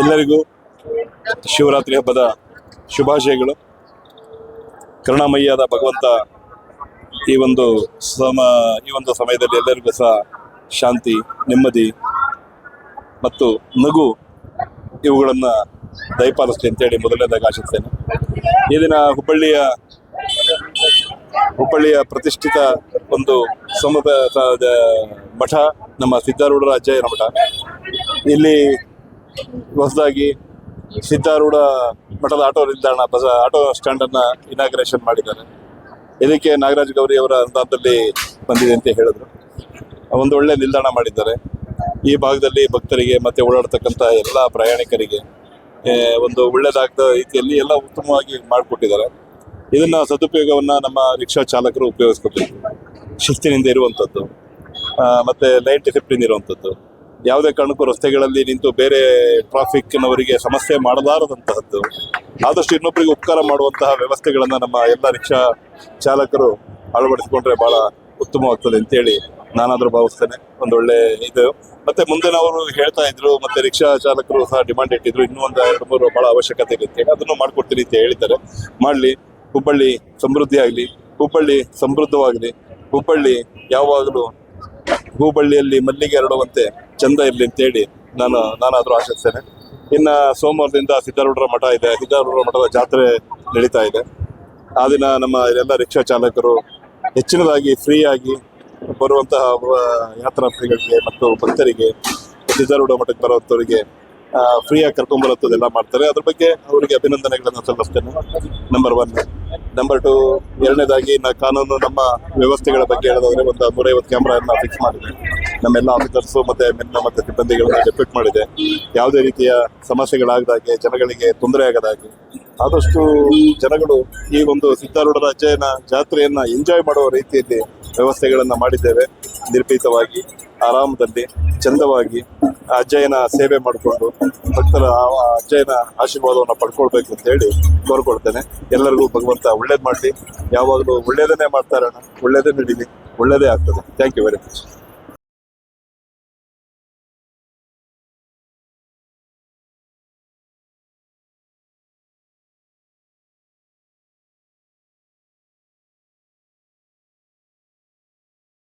ಎಲ್ಲರಿಗೂ ಶಿವರಾತ್ರಿ ಹಬ್ಬದ ಶುಭಾಶಯಗಳು. ಕರುಣಾಮಯ್ಯಾದ ಭಗವಂತ ಈ ಒಂದು ಸಮ, ಈ ಒಂದು ಸಮಯದಲ್ಲಿ ಎಲ್ಲರಿಗೂ ಸಹ ಶಾಂತಿ, ನೆಮ್ಮದಿ ಮತ್ತು ನಗು ಇವುಗಳನ್ನು ದಯಪಾಲಿಸ್ಲಿ ಅಂತೇಳಿ ಮೊದಲನೇದಾಗಿ ಆಶಿಸ್ತೇನೆ. ಈ ದಿನ ಹುಬ್ಬಳ್ಳಿಯ ಹುಬ್ಬಳ್ಳಿಯ ಪ್ರತಿಷ್ಠಿತ ಒಂದು ಸಮುದ ಮಠ ನಮ್ಮ ಸಿದ್ಧಾರೂಢರ ಅಜ್ಜಯ್ಯನ ಮಠ ಇಲ್ಲಿ ಹೊಸದಾಗಿ ಸಿದ್ಧಾರೂಢ ಮಠದ ಆಟೋ ನಿಲ್ದಾಣ, ಬಸ ಆಟೋ ಸ್ಟ್ಯಾಂಡ್ ಅನ್ನ ಇನಾಗ್ರೇಷನ್ ಮಾಡಿದ್ದಾರೆ. ಇದಕ್ಕೆ ನಾಗರಾಜ್ ಗೌರಿ ಅವರ ಅನುದಾನದಲ್ಲಿ ಬಂದಿದೆ ಅಂತ ಹೇಳಿದ್ರು. ಒಂದು ಒಳ್ಳೆ ನಿಲ್ದಾಣ ಮಾಡಿದ್ದಾರೆ. ಈ ಭಾಗದಲ್ಲಿ ಭಕ್ತರಿಗೆ ಮತ್ತೆ ಓಡಾಡ್ತಕ್ಕಂಥ ಎಲ್ಲ ಪ್ರಯಾಣಿಕರಿಗೆ ಒಂದು ಒಳ್ಳೆದಾಗದ ರೀತಿಯಲ್ಲಿ ಎಲ್ಲ ಉತ್ತಮವಾಗಿ ಮಾಡಿಕೊಟ್ಟಿದ್ದಾರೆ. ಇದನ್ನ ಸದುಪಯೋಗವನ್ನ ನಮ್ಮ ರಿಕ್ಷಾ ಚಾಲಕರು ಉಪಯೋಗಿಸ್ಕೊಟ್ಟಿದ್ರು ಶಿಸ್ತಿನಿಂದ ಇರುವಂಥದ್ದು ಮತ್ತೆ ಲೈಟ್ ಡಿಸಿಪ್ಲಿನ್ ಇರುವಂಥದ್ದು ಯಾವುದೇ ಕಾರಣಕ್ಕೂ ರಸ್ತೆಗಳಲ್ಲಿ ನಿಂತು ಬೇರೆ ಟ್ರಾಫಿಕ್ನವರಿಗೆ ಸಮಸ್ಯೆ ಮಾಡಲಾರದಂತಹದ್ದು, ಆದಷ್ಟು ಇನ್ನೊಬ್ಬರಿಗೆ ಉಪಕಾರ ಮಾಡುವಂತಹ ವ್ಯವಸ್ಥೆಗಳನ್ನು ನಮ್ಮ ಎಲ್ಲ ರಿಕ್ಷಾ ಚಾಲಕರು ಅಳವಡಿಸಿಕೊಂಡ್ರೆ ಬಹಳ ಉತ್ತಮವಾಗ್ತದೆ ಅಂತೇಳಿ ನಾನಾದರೂ ಭಾವಿಸ್ತೇನೆ. ಒಳ್ಳೆ ಇದು. ಮತ್ತೆ ಮುಂದೆ ನಾವು ಹೇಳ್ತಾ ಇದ್ರು, ಮತ್ತೆ ರಿಕ್ಷಾ ಚಾಲಕರು ಸಹ ಡಿಮಾಂಡ್ ಇಟ್ಟಿದ್ರು, ಇನ್ನೂ ಒಂದು ಎರಡು ಮೂರು ಬಹಳ ಅವಶ್ಯಕತೆ ಇದೆ ಅದನ್ನು ಮಾಡ್ಕೊಡ್ತೀನಿ ಅಂತ ಹೇಳಿದ್ದಾರೆ. ಮಾಡಲಿ, ಹುಬ್ಬಳ್ಳಿ ಸಮೃದ್ಧಿ ಆಗಲಿ ಹುಬ್ಬಳ್ಳಿ ಸಮೃದ್ಧವಾಗಲಿ, ಹುಬ್ಬಳ್ಳಿ ಯಾವಾಗಲೂ ಹೂಬಳ್ಳಿಯಲ್ಲಿ ಮಲ್ಲಿಗೆ ಹರಡುವಂತೆ ಚಂದ ಇರಲಿ ಅಂತೇಳಿ ನಾನು ನಾನಾದರೂ ಆಶಿಸ್ತೇನೆ. ಇನ್ನು ಸೋಮವಾರದಿಂದ ಸಿದ್ದಾರೂಢರ ಮಠ ಇದೆ. ಸಿದ್ಧಾರೂಢರ ಮಠದ ಜಾತ್ರೆ ನಡೀತಾ ಇದೆ. ಆ ದಿನ ನಮ್ಮ ಎಲ್ಲ ರಿಕ್ಷಾ ಚಾಲಕರು ಹೆಚ್ಚಿನದಾಗಿ ಫ್ರೀಯಾಗಿ ಬರುವಂತಹ ಯಾತ್ರಾರ್ಥಿಗಳಿಗೆ ಮತ್ತು ಭಕ್ತರಿಗೆ, ಸಿದ್ಧಾರೂಢ ಮಠಕ್ಕೆ ಬರುವಂಥವರಿಗೆ ಫ್ರೀಯಾಗಿ ಕರ್ಕೊಂಡ್ಬರುವಂಥದ್ದೆಲ್ಲ ಮಾಡ್ತಾರೆ. ಅದ್ರ ಬಗ್ಗೆ ಅವರಿಗೆ ಅಭಿನಂದನೆಗಳನ್ನು ಸಲ್ಲಿಸ್ತೇನೆ. ನಂಬರ್ ಒನ್ ನಂಬರ್ ಟು ಎರಡನೇದಾಗಿ ನಾ ಕಾನೂನು ನಮ್ಮ ವ್ಯವಸ್ಥೆಗಳ ಬಗ್ಗೆ ಹೇಳೋದಾದ್ರೆ ಒಂದು ನೂರೈವತ್ತು ಕ್ಯಾಮ್ರಾನ ಫಿಕ್ಸ್ ಮಾಡಿದೆ ನಮ್ಮೆಲ್ಲ ಆಫೀಸರ್ಸು ಮತ್ತೆ ಮೆನ್ನ ಮತ್ತೆ ಸಿಬ್ಬಂದಿಗಳನ್ನ ಡೆಪ್ಯೂಟ್ ಮಾಡಿದೆ. ಯಾವುದೇ ರೀತಿಯ ಸಮಸ್ಯೆಗಳಾಗದಾಗೆ, ಜನಗಳಿಗೆ ತೊಂದರೆ ಆಗದಾಗೆ ಆದಷ್ಟು ಜನಗಳು ಈ ಒಂದು ಸಿದ್ಧಾರೂಢ ರಾಜ್ಯನ ಜಾತ್ರೆಯನ್ನ ಎಂಜಾಯ್ ಮಾಡುವ ರೀತಿಯಲ್ಲಿ ವ್ಯವಸ್ಥೆಗಳನ್ನ ಮಾಡಿದ್ದೇವೆ. ನಿರ್ಭೀತವಾಗಿ, ಆರಾಮದಲ್ಲಿ, ಚಂದವಾಗಿ. ಅಜ್ಜಯ್ಯನ ಸೇವೆ ಮಾಡಿಕೊಂಡು ಭಕ್ತರ ಅಜ್ಜಯ್ಯನ ಆಶೀರ್ವಾದವನ್ನು ಪಡ್ಕೊಳ್ಬೇಕು ಅಂತ ಹೇಳಿ ಕೋರ್ಕೊಡ್ತೇನೆ ಎಲ್ಲರಿಗೂ ಭಗವಂತ ಒಳ್ಳೇದು ಮಾಡಲಿ. ಯಾವಾಗಲೂ ಒಳ್ಳೇದನ್ನೇ ಮಾಡ್ತಾರಣ ಒಳ್ಳೇದೇ ನಡೀಲಿ. ಒಳ್ಳೇದೇ ಆಗ್ತದೆ. Thank you very much